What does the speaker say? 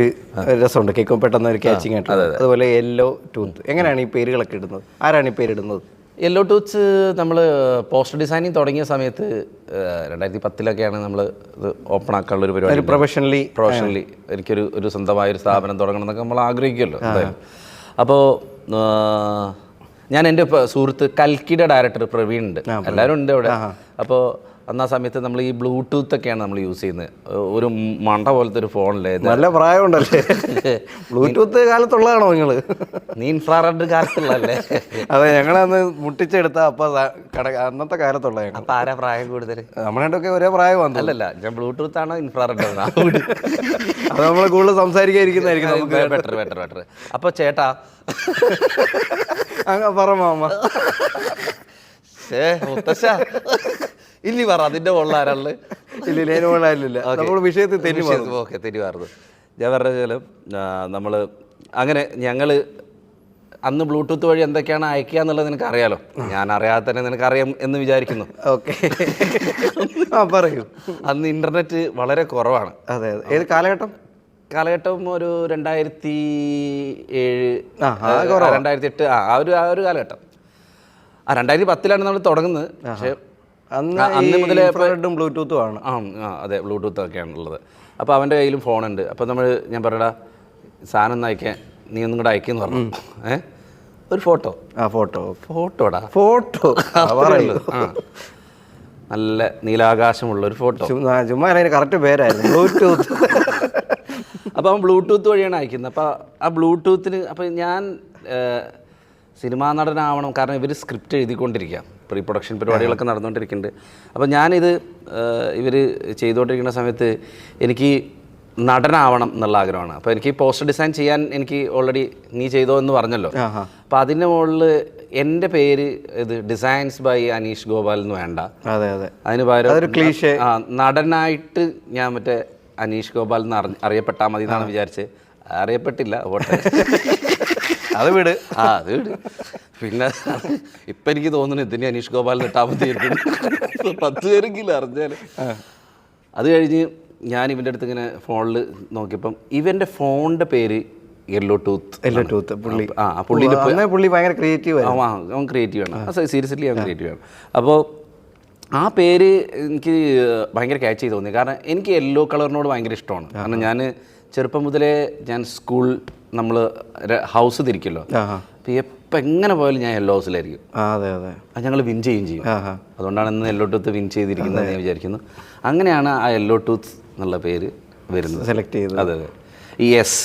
ഒരു രസമുണ്ട്. കേൾക്കുമ്പോൾ പെട്ടെന്ന് ഒരു ക്യാച്ചിങ് ആയിട്ട് അതുപോലെ യെല്ലോ ടൂത്ത് എങ്ങനെയാണ് ഈ പേരുകളൊക്കെ ഇടുന്നത്? ആരാണ് ഈ പേരിടുന്നത്? യെല്ലോ ടൂത്ത്സ് നമ്മൾ പോസ്റ്റർ ഡിസൈനിങ് തുടങ്ങിയ സമയത്ത് രണ്ടായിരത്തി പത്തിലൊക്കെയാണ് നമ്മൾ ഇത് ഓപ്പൺ ആക്കാനുള്ള ഒരു പരിപാടി പ്രൊഫഷണലി പ്രൊഫഷണലി എനിക്കൊരു ഒരു സ്വന്തമായ ഒരു സ്ഥാപനം തുടങ്ങണം എന്നൊക്കെ നമ്മൾ ആഗ്രഹിക്കുമല്ലോ അപ്പോൾ ഞാൻ എന്റെ സുഹൃത്ത് കൽക്കിയുടെ ഡയറക്ടർ പ്രവീൺ ഉണ്ട്. എല്ലാവരും ഉണ്ട് അവിടെ അപ്പോൾ അന്ന് ആ സമയത്ത് നമ്മൾ ഈ ബ്ലൂടൂത്ത് ഒക്കെയാണ് നമ്മൾ യൂസ് ചെയ്യുന്നത്. ഒരു മണ്ട പോലത്തെ ഒരു ഫോണിലെ നല്ല പ്രായമുണ്ടല്ലേ? ബ്ലൂടൂത്ത് കാലത്തുള്ളതാണോ നിങ്ങൾ നീ ഇൻഫ്രാറെഡ് കാലത്തുള്ളല്ലേ അതെ ഞങ്ങളന്ന് മുട്ടിച്ചെടുത്ത അപ്പൊ അന്നത്തെ കാലത്തുള്ള അപ്പം ആരാ പ്രായം കൂടുതൽ നമ്മളൊക്കെ ഒരേ പ്രായം വന്നു അല്ലല്ല ഞാൻ ബ്ലൂടൂത്ത് ആണോ ഇൻഫ്രാറെഡ് ആണോ? അത് നമ്മൾ കൂടുതൽ സംസാരിക്കാതിരിക്കുന്നതായിരിക്കും നമുക്ക്. ബെറ്റർ ബെറ്റർ ബെറ്റർ അപ്പോൾ ചേട്ടാ. അങ്ങ പറ മാമ. ശേ മുത്തശ്ശ. ഇനി പറ അതിന്റെ കൊള്ളാരള്ളു ഇല്ല ഇല്ല നമ്മൾ വിഷയത്തിൽ മാറും ഓക്കെ തെരുവാർന്നു ഞാൻ പറഞ്ഞാലും നമ്മൾ അങ്ങനെ ഞങ്ങൾ അന്ന് ബ്ലൂടൂത്ത് വഴി എന്തൊക്കെയാണ് അയക്കുക എന്നുള്ളത് നിനക്ക് അറിയാലോ ഞാൻ അറിയാതെ തന്നെ നിനക്ക് അറിയാം എന്ന് വിചാരിക്കുന്നു. ഓക്കെ. ആ പറയൂ. അന്ന് ഇന്റർനെറ്റ് വളരെ കുറവാണ്. അതെ അതെ. ഏത് കാലഘട്ടം? കാലഘട്ടം ഒരു രണ്ടായിരത്തി ഏഴ് രണ്ടായിരത്തി എട്ട് ആ ആ ഒരു ആ ഒരു കാലഘട്ടം. ആ രണ്ടായിരത്തി പത്തിലാണ് നമ്മൾ തുടങ്ങുന്നത്. പക്ഷേ അന്ന് മുതലേ ഇൻഫ്രാറെഡും ബ്ലൂടൂത്തും ആണ്. ആ അതെ ബ്ലൂടൂത്ത് ഒക്കെയാണ് ഉള്ളത് അപ്പോൾ അവന്റെ കയ്യിലും ഫോണുണ്ട്. അപ്പോൾ നമ്മൾ ഞാൻ പറയടാ സാധനം ഒന്ന് അയക്കാൻ നീ ഒന്നും കൂടെ അയക്കുന്നു പറഞ്ഞു. ഏ? ഒരു ഫോട്ടോ. ആ ഫോട്ടോ. ഫോട്ടോടാ? ഫോട്ടോ. ആ. നല്ല നീലാകാശമുള്ള ഒരു ഫോട്ടോ. ചുമ്മാ അതിന് കറക്റ്റ് പേരായിരുന്നു. ബ്ലൂടൂത്ത്. അപ്പോൾ അവൻ ബ്ലൂടൂത്ത് വഴിയാണ് അയക്കുന്നത്. അപ്പോൾ ആ ബ്ലൂടൂത്തിന് അപ്പോൾ ഞാൻ ഏഹ്, സിനിമാ നടനാവണം. കാരണം ഇവർ സ്ക്രിപ്റ്റ് എഴുതിക്കൊണ്ടിരിക്കുക പ്രീ പ്രൊഡക്ഷൻ പരിപാടികളൊക്കെ നടന്നുകൊണ്ടിരിക്കുന്നുണ്ട്. അപ്പോൾ ഞാനിത് ഇവർ ചെയ്തുകൊണ്ടിരിക്കുന്ന സമയത്ത് എനിക്ക് നടനാവണം എന്നുള്ള ആഗ്രഹമാണ്. അപ്പോൾ എനിക്ക് പോസ്റ്റർ ഡിസൈൻ ചെയ്യാൻ എനിക്ക് ഓൾറെഡി നീ ചെയ്തോ എന്ന് പറഞ്ഞല്ലോ. അപ്പം അപ്പോൾ അതിന്റെ മുകളിൽ എന്റെ പേര് ഇത് ഡിസൈൻസ് ബൈ അനീഷ് ഗോപാൽ എന്ന് വേണ്ട. അതെ അതെ. അതിന് പകരം. ആ നടനായിട്ട് ഞാൻ മറ്റേ അനീഷ് ഗോപാൽ എന്ന് അറിയപ്പെട്ടാൽ മതി എന്നാണ് വിചാരിച്ച് അറിയപ്പെട്ടില്ല പോട്ടെ. അത് വിട്. ആ അത് വിട്. പിന്നെ ഇപ്പം എനിക്ക് തോന്നുന്നു ഇതിന് അനീഷ് ഗോപാൽ ഇട്ടാൽ മതി. പത്ത് പേരെങ്കിലും അറിഞ്ഞാൽ അത് കഴിഞ്ഞ് ഞാൻ ഇവന്റെ അടുത്ത് ഇങ്ങനെ ഫോണിൽ നോക്കിയപ്പം ഇവന്റെ ഫോണിന്റെ പേര് യെല്ലോ ടൂത്ത് യെല്ലോ ടൂത്ത് പുള്ളി. ആ പുള്ളിന്റെ പുള്ളി ഭയങ്കര ക്രിയേറ്റീവ് ആ അവൻ ക്രിയേറ്റീവ് ആണ്. സീരിയസ്ലി അവൻ ക്രിയേറ്റീവ് ആണ്. അപ്പോൾ ആ പേര് എനിക്ക് ഭയങ്കര ക്യാച്ച് ചെയ്ത് തോന്നി. കാരണം എനിക്ക് യെല്ലോ കളറിനോട് ഭയങ്കര ഇഷ്ടമാണ്. കാരണം ഞാൻ ചെറുപ്പം മുതലേ ഞാൻ സ്കൂൾ നമ്മൾ ഹൗസ് തിരിക്കല്ലോ. അപ്പോൾ എപ്പോൾ എങ്ങനെ പോയാലും ഞാൻ യെല്ലോ ഹൗസിലായിരിക്കും അതെ അതെ. അത് ഞങ്ങൾ വിൻ ചെയ്യും. ചെയ്യും അതുകൊണ്ടാണ് ഇന്ന് യെല്ലോ ടൂത്ത് വിൻ ചെയ്തിരിക്കുന്നത് ഞാൻ വിചാരിക്കുന്നു. അങ്ങനെയാണ് ആ യെല്ലോ ടൂത്ത് എന്നുള്ള പേര് വരുന്നത്. സെലക്ട് ചെയ്തത്. അതെ അതെ. ഈ എസ്